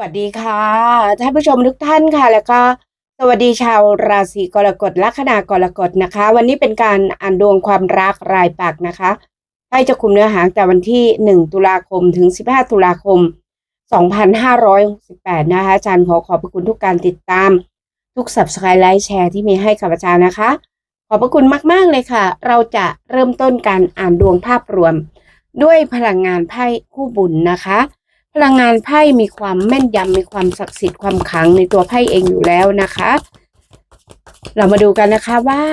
วัสดีค่ะท่านผู้ชมทุกท่านค่ะ แล้วก็สวัสดีชาวราศีกรกฎลัคนากรกฎนะคะ วันนี้เป็นการอ่านดวงความรักรายปักนะคะไพ่จะคุมเนื้อหาแต่วันที่ 1 ตุลาคมถึง 15 ตุลาคม 2568 นะคะอาจารย์ขอขอบพระคุณทุกการติดตาม ทุก subscribe ไลค์แชร์ที่มีให้กับอาจารย์นะคะ ขอบพระคุณมาก ๆ เลยค่ะ เราจะเริ่มต้นการอ่านดวงภาพรวม ด้วยพลังงานไพ่คู่บุญนะคะ พลังงานไพ่มีความแม่นยำมีความศักดิ์สิทธิ์ความขังในตัวไพ่เองอยู่แล้วนะคะ เรามาดูกันนะคะว่า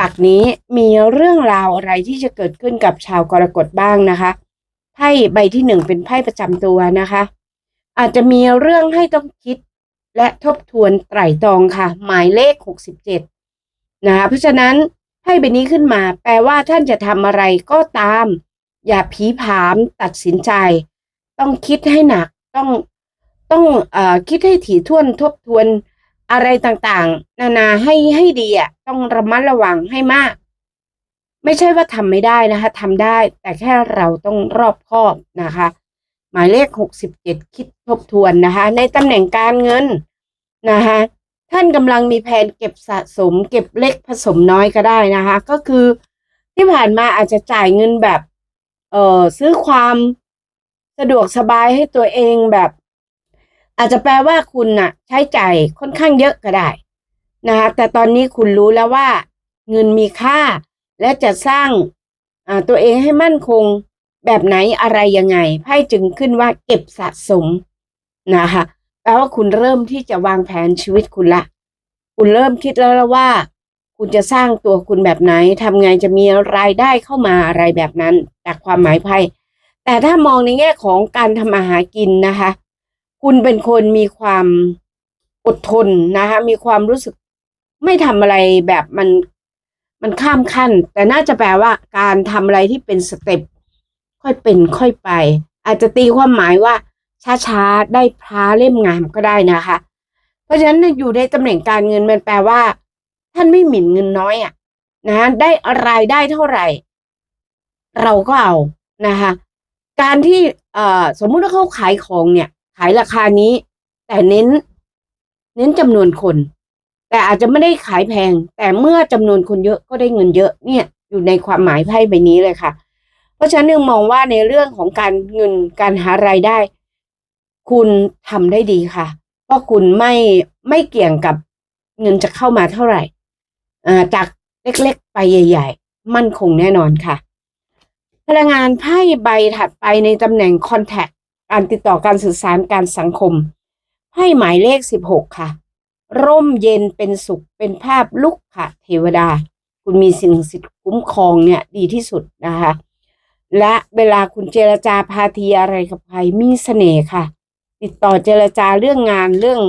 ปักนี้มีเรื่องราวอะไรที่จะเกิดขึ้นกับชาวกรกฎบ้างนะคะไพ่ใบที่หนึ่งเป็นไพ่ประจำตัวนะคะ อาจจะมีเรื่องให้ต้องคิดและทบทวนไตร่ตรองค่ะ หมายเลขหกสิบเจ็ดนะคะเพราะฉะนั้นไพ่ใบนี้ขึ้นมา แปลว่าท่านจะทำอะไรก็ตาม อย่าผีผามตัดสินใจ ต้องคิดให้หนักต้องต้องอคิดให้ถี่ถ้วนทบทวนอะไรต่างๆ นานาให้ให้ดีอะต้องระมัดระวังให้มาก ไม่ใช่ว่าทำไม่ได้นะคะทำได้ แต่แค่เราต้องรอบคอบนะคะ หมายเลขหกสิบเจ็ดคิดทบทวนนะคะ ในตำแหน่งการเงินนะคะท่านกำลังมีแผนเก็บสะสม เก็บเล็กผสมน้อยก็ได้นะคะ ก็คือที่ผ่านมาอาจจะจ่ายเงินแบบ เออซื้อความะดวกสบายให้ตัวเองแบบ อาจจะแปลว่าคุณน่ะ ใช้จ่ายค่อนข้างเยอะก็ได้นะคะแต่ตอนนี้คุณรู้แล้วว่า เงินมีค่า และจะสร้างตัวเองให้มั่นคงแบบไหนอะไรยังไงไพ่จึงขึ้นว่าเก็บสะสมนะคะแปลว่าคุณเริ่มที่จะวางแผนชีวิตคุณละ คุณเริ่มคิดแล้วว่า คุณจะสร้างตัวคุณแบบไหนทำไงจะมีรายได้เข้ามาอะไรแบบนั้น จากความหมายไพ่ แต่ถ้ามองในแง่ของการทำมาหากินนะคะ คุณเป็นคนมีความอดทนนะคะ มีความรู้สึกไม่ทำอะไรแบบมันมันข้ามขั้น แต่น่าจะแปลว่าการทำอะไรที่เป็นสเต็ปค่อยเป็นค่อยไป อาจจะตีความหมายว่า ช้าๆ ได้พระเล่มงามก็ได้นะคะ เพราะฉะนั้นอยู่ในตำแหน่งการเงินมันแปลว่า ท่านไม่หมิ่นเงินน้อยอะนะได้รายได้เท่าไหร่ เราก็เอานะคะ การที่สมมุติว่าเขาขายของเนี่ย ขายราคานี้ แต่เน้น เน้นจำนวนคน แต่อาจจะไม่ได้ขายแพง แต่เมื่อจำนวนคนเยอะก็ได้เงินเยอะเนี่ย อยู่ในความหมายไพ่ใบนี้เลยค่ะ เพราะฉะนั้นมองว่าในเรื่องของการเงินการหารายได้ คุณทำได้ดีค่ะ เพราะคุณไม่ไม่เกี่ยงกับเงินจะเข้ามาเท่าไหร่จากเล็กๆ ไปใหญ่ ๆ มั่นคงแน่นอนค่ะ พลังงานไพ่ใบถัดไปในตำแหน่ง Contact การติดต่อการสื่อสารการสังคมไพ่หมายเลข16ค่ะ ร่มเย็นเป็นสุขเป็นภาพลุกค่ะเทวดา คุณมีสิ่งสิทธิ์คุ้มครองเนี่ยดีที่สุดนะคะ และเวลาคุณเจรจาพาทีอะไรกับใครมีเสน่ห์ค่ะ ติดต่อเจรจาเรื่องงานเรื่อง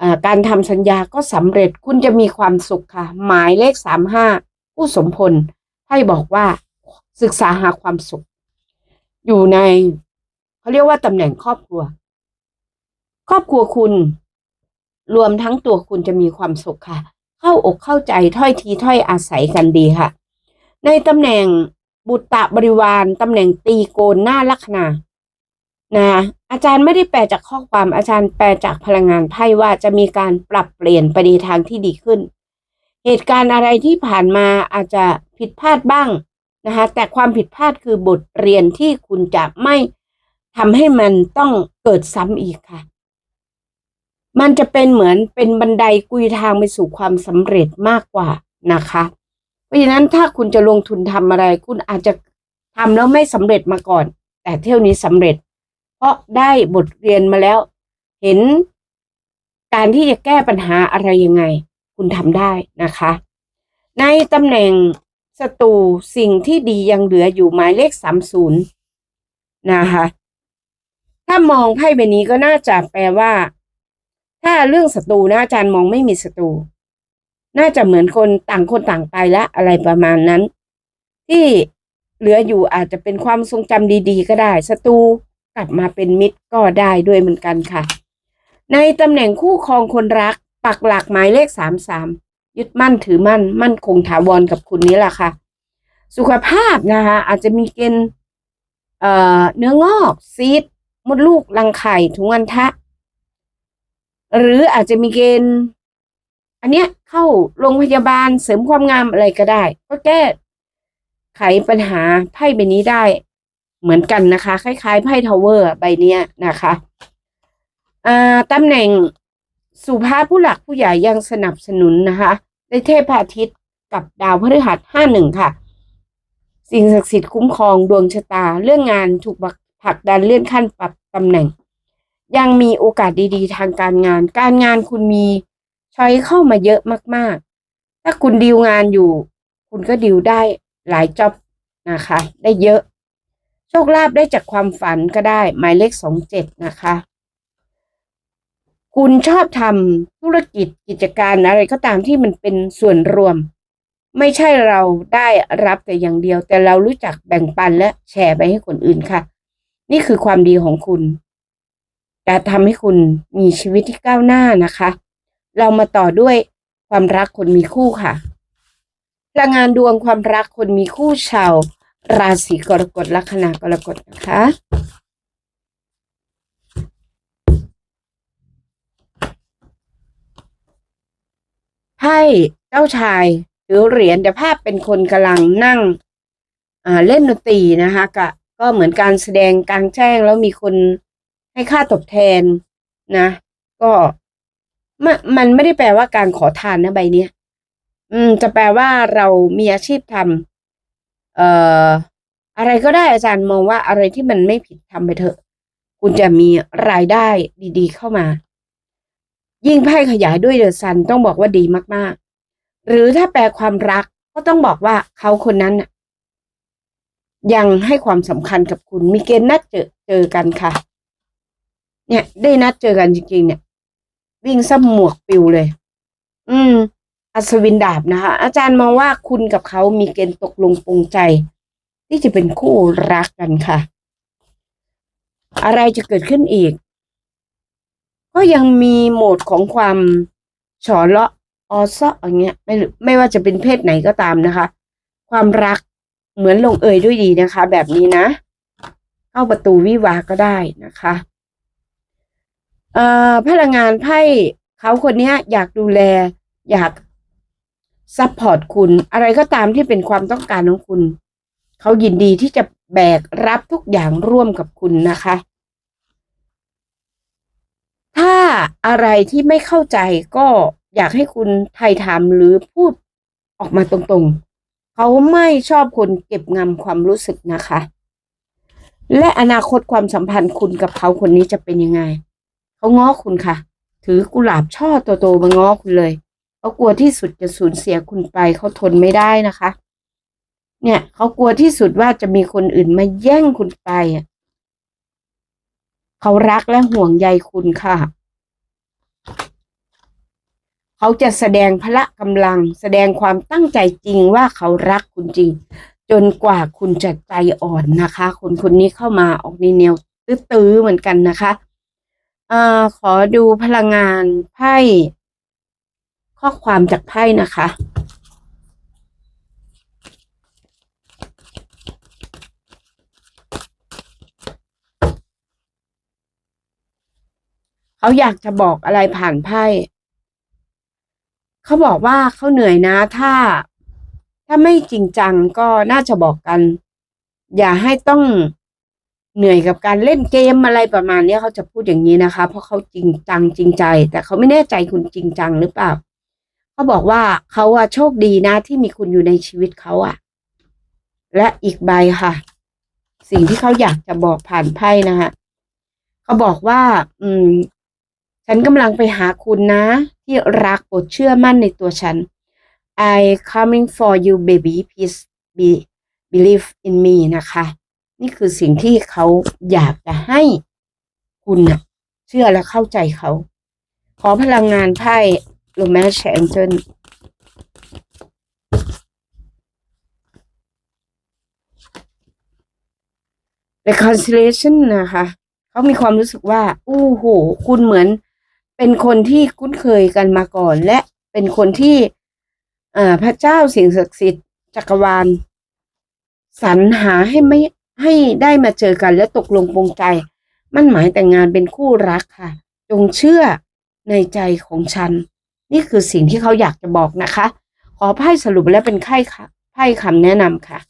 อการทำสัญญาก็สำเร็จคุณจะมีความสุขค่ะ หมายเลขสามห้าผู้สมพลให้บอกว่า ศึกษาหาความสุข อยู่ในเขาเรียกว่าตำแหน่งครอบครัว ครอบครัวคุณ รวมทั้งตัวคุณจะมีความสุขค่ะ เข้าอกเข้าใจถ้อยทีถ้อยอาศัยกันดีค่ะ ในตำแหน่งบุตรบริวารตำแหน่งตีโกนหน้าลัคนานะอาจารย์ไม่ได้แปลจากข้อความอาจารย์แปลจากพลังงานไพ่ว่าจะมีการปรับเปลี่ยนไปในทางที่ดีขึ้น เหตุการณ์อะไรที่ผ่านมาอาจจะผิดพลาดบ้าง นะคะแต่ความผิดพลาดคือบทเรียนที่คุณจะไม่ทำให้มันต้องเกิดซ้ำอีกค่ะ มันจะเป็นเหมือนเป็นบันไดกุยทางไปสู่ความสำเร็จมากกว่านะคะ เพราะฉะนั้นถ้าคุณจะลงทุนทำอะไร คุณอาจจะทำแล้วไม่สำเร็จมาก่อน แต่เที่ยวนี้สำเร็จ เพราะได้บทเรียนมาแล้ว เห็นการที่จะแก้ปัญหาอะไรยังไง คุณทำได้นะคะ ในตำแหน่ง ศัตรูสิ่งที่ดียังเหลืออยู่หมายเลขสามศูนย์นะคะถ้ามองไพ่ใบนี้ก็น่าจะแปลว่า ถ้าเรื่องศัตรูนะอาจารย์มองไม่มีศัตรูน่าจะเหมือนคนต่างคนต่างไปละอะไรประมาณนั้น ที่เหลืออยู่อาจจะเป็นความทรงจำดี ๆ ก็ได้ศัตรูกลับมาเป็นมิตรก็ได้ด้วยเหมือนกันค่ะ ในตำแหน่งคู่ครองคนรัก ปักหลักหมายเลขสามสาม ยึดมั่นถือมั่น มั่นคงถาวรกับคุณนี้แหละค่ะ สุขภาพนะคะอาจจะมีเกณฑ์เอ่อเนื้องอกซีดมดลูกรังไข่ถุงอันทะ หรืออาจจะมีเกณฑ์อันเนี้ยเข้าโรงพยาบาลเสริมความงามอะไรก็ได้ ก็แก้ไขปัญหาไพ่ใบนี้ได้เหมือนกันนะคะ คล้ายๆไพ่ทาวเวอร์ใบเนี้ยนะคะ อ่าตำแหน่ง สุภาพผู้หลักผู้ใหญ่ยังสนับสนุนนะคะได้เทพอาทิตย์กับดาวพฤหัสห้าหนึ่งค่ะ สิ่งศักดิ์สิทธิ์คุ้มครองดวงชะตาเรื่องงานถูกผลักดันเลื่อนขั้นปรับตำแหน่ง ยังมีโอกาสดีๆ ทางการงาน การงานคุณมีช้อยเข้ามาเยอะมากๆ ถ้าคุณดีลงานอยู่ คุณก็ดีลได้หลายจ็อบนะคะ ได้เยอะ โชคลาภได้จากความฝันก็ได้ หมายเลขสองเจ็ดนะคะ คุณชอบทำธุรกิจกิจการอะไรก็ตามที่มันเป็นส่วนรวม ไม่ใช่เราได้รับแต่อย่างเดียว แต่เรารู้จักแบ่งปันและแชร์ไปให้คนอื่นค่ะ นี่คือความดีของคุณ จะทำให้คุณมีชีวิตที่ก้าวหน้านะคะ เรามาต่อด้วยความรักคนมีคู่ค่ะพลังงานดวงความรักคนมีคู่ชาวราศีกรกฎลัคนากรกฎนะคะ ไพ่เจ้าชายถือเหรียญแต่ภาพเป็นคนกำลังนั่งเล่นดนตรีนะคะก็ก็เหมือนการแสดงกลางแจ้งแล้วมีคนให้ค่าตอบแทนนะ ก็มันมันไม่ได้แปลว่าการขอทานนะใบเนี้ยอืม จะแปลว่าเรามีอาชีพทำเอ่อ อะไรก็ได้อาจารย์มองว่าอะไรที่มันไม่ผิดทำไปเถอะ คุณจะมีรายได้ดี ๆ เข้ามา ยิ่งไพ่ขยายด้วยเดอะซันต้องบอกว่าดีมากๆ หรือถ้าแปลความรักก็ต้องบอกว่าเขาคนนั้นยังให้ความสำคัญกับคุณมีเกณฑ์นัดเจอเจอกันค่ะ เนี่ยได้นัดเจอกันจริงๆ เนี่ย วิ่งซ้ำหมวกปิวเลย อืม อัศวินดาบนะคะ อาจารย์มองว่าคุณกับเขามีเกณฑ์ตกลงปรงใจ ที่จะเป็นคู่รักกันค่ะ อะไรจะเกิดขึ้นอีก ก็ยังมีโหมดของความฉอเลาะออซออย่างเงี้ยไม่ไม่ว่าจะเป็นเพศไหนก็ตามนะคะ ความรักเหมือนลงเอยด้วยดีนะคะ แบบนี้นะ เข้าประตูวิวาก็ได้นะคะเอ่อพลังงานไพ่เขาคนนี้อยากดูแล อยากซัพพอร์ตคุณ อะไรก็ตามที่เป็นความต้องการของคุณ เขายินดีที่จะแบกรับทุกอย่างร่วมกับคุณนะคะ ถ้า อะไรที่ไม่เข้าใจก็อยากให้คุณไทยถามหรือพูดออกมาตรงๆ เขาไม่ชอบคนเก็บงำความรู้สึกนะคะ และอนาคตความสัมพันธ์คุณกับเขาคนนี้จะเป็นยังไง เขาง้อคุณค่ะ ถือกุหลาบช่อโตๆมาง้อคุณเลยเขากลัวที่สุดจะสูญเสียคุณไปเขาทนไม่ได้นะคะ เนี่ยเขากลัวที่สุดว่าจะมีคนอื่นมาแย่งคุณไปเขารักและห่วงใยคุณค่ะ เขาจะแสดงพละกำลัง แสดงความตั้งใจจริงว่าเขารักคุณจริง จนกว่าคุณจะใจอ่อนนะคะ คนคนนี้เข้ามาออกในแนวตื้อๆเหมือนกันนะคะอ่าขอดูพลังงานไพ่ข้อความจากไพ่นะคะเขาอยากจะบอกอะไรผ่านไพ่ เขาบอกว่าเขาเหนื่อยนะถ้า ถ้าไม่จริงจังก็น่าจะบอกกัน อย่าให้ต้องเหนื่อยกับการเล่นเกมอะไรประมาณนี้เขาจะพูดอย่างนี้นะคะ เพราะเขาจริงจังจริงใจ แต่เขาไม่แน่ใจคุณจริงจังหรือเปล่าเขาบอกว่าเขาอะโชคดีนะที่มีคุณอยู่ในชีวิตเขาอะและอีกใบค่ะ สิ่งที่เขาอยากจะบอกผ่านไพ่นะคะเขาบอกว่า อืม ฉันกำลังไปหาคุณนะ ที่รักโปรดเชื่อมั่นในตัวฉัน I coming for you baby please be believe in me นะคะ นี่คือสิ่งที่เขาอยากจะให้คุณนะเชื่อและเข้าใจเขา ขอพลังงานไพ่โรแมนต์แองเจิล reconciliation นะคะ เขามีความรู้สึกว่า อู้โห คุณเหมือน เป็นคนที่คุ้นเคยกันมาก่อน และเป็นคนที่พระเจ้าสิ่งศักดิ์สิทธิ์จักรวาลสรรหาให้ไม่ให้ได้มาเจอกันและตกลงปรงใจ มั่นหมายแต่งงานเป็นคู่รักค่ะ จงเชื่อในใจของฉัน นี่คือสิ่งที่เขาอยากจะบอกนะคะ ขอไพ่สรุปและเป็นไพ่ไพ่คำแนะนำค่ะ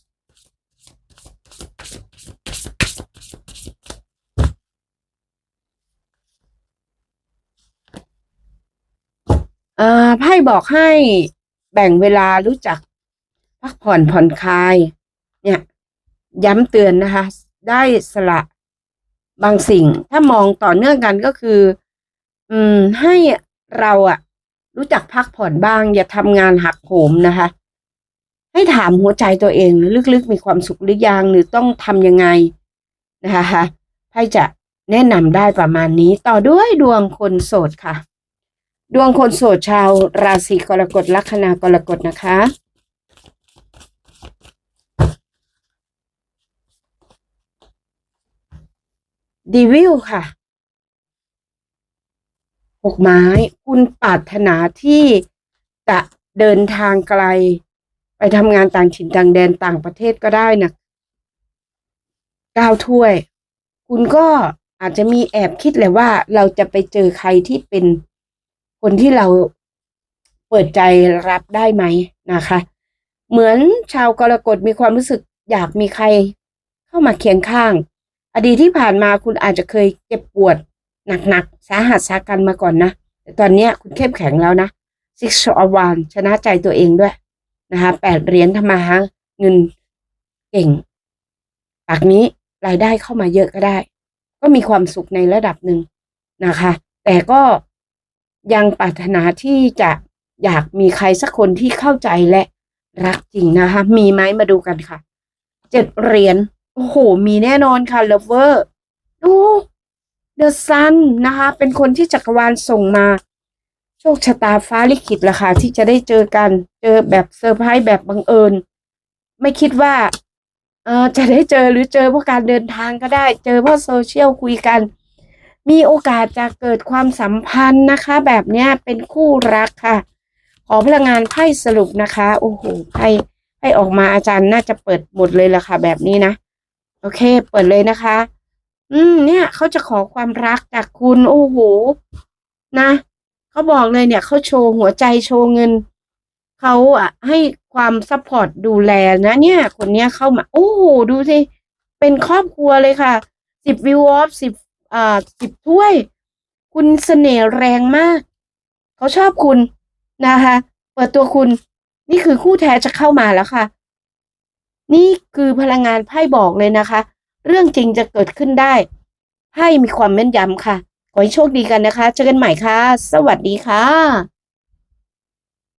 อ่า ไพ่บอกให้แบ่งเวลารู้จัก พักผ่อนผ่อนคลาย เนี่ย ย้ำเตือนนะคะ ได้สละบางสิ่ง ถ้ามองต่อเนื่องกันก็คือ อืม ให้เราอะรู้จักพักผ่อนบ้าง อย่าทำงานหักโหมนะคะ ให้ถามหัวใจตัวเองลึกๆ มีความสุขหรือยังหรือต้องทำยังไงนะคะไพ่จะแนะนำได้ประมาณนี้ ต่อด้วยดวงคนโสดค่ะ ดวงคนโสดชาวราศีกรกฎลัคนากรกฎนะคะ ดีวิลค่ะหกไม้ คุณปรารถนาที่จะเดินทางไกล ไปทำงานต่างถิ่นต่างแดนต่างประเทศก็ได้นะเก้าถ้วย คุณก็อาจจะมีแอบคิดเลยว่าเราจะไปเจอใครที่เป็น คนที่เราเปิดใจรับได้ไหมนะคะ เหมือนชาวกรกฎมีความรู้สึกอยากมีใครเข้ามาเคียงข้าง อดีตที่ผ่านมาคุณอาจจะเคยเจ็บปวดหนักๆสาหัสสากันมาก่อนนะแต่ตอนนี้คุณเข้มแข็งแล้วนะ Six of w a n ชนะใจตัวเองด้วยนะคะแปดเหรียญทำมาหาเงินเก่งปากนี้รายได้เข้ามาเยอะก็ได้ ก็มีความสุขในระดับหนึ่งนะคะ แต่ก็ ยังปรารถนาที่จะอยากมีใครสักคนที่เข้าใจและรักจริงนะคะ มีไหมมาดูกันค่ะ เจ็ดเหรียญ โอ้โห มีแน่นอนค่ะเลเวอร์ดูเดอะซันนะคะ เป็นคนที่จักรวาลส่งมา โชคชะตาฟ้าลิขิตละค่ะ ที่จะได้เจอกัน เจอแบบเซอร์ไพรส์แบบบังเอิญ ไม่คิดว่าเออจะได้เจอหรือเจอเพราะการเดินทางก็ได้ เจอเพราะโซเชียลคุยกัน มีโอกาสจะเกิดความสัมพันธ์นะคะ แบบเนี้ยเป็นคู่รักค่ะ ขอพลังงานไพ่สรุปนะคะโอ้โหไพ่ไพ่ออกมาอาจารย์น่าจะเปิดหมดเลยละค่ะ แบบนี้นะ โอเค เปิดเลยนะคะ อืม เนี่ยเขาจะขอความรักจากคุณโอ้โหนะเขาบอกเลยเนี่ยเขาโชว์หัวใจโชว์เงินเขาอะ ให้ความซัพพอร์ตดูแลนะเนี่ย คนเนี้ยเข้ามา โอ้โหดูสิเป็นครอบครัวเลยค่ะสิบวิวออฟสิบ อ่าสิบถ้วย คุณเสน่ห์แรงมาก เขาชอบคุณนะคะ เปิดตัวคุณ นี่คือคู่แท้จะเข้ามาแล้วค่ะ นี่คือพลังงานไพ่บอกเลยนะคะ เรื่องจริงจะเกิดขึ้นได้ไพ่มีความแม่นยำค่ะ ขอให้โชคดีกันนะคะ เจอกันใหม่ค่ะ สวัสดีค่ะ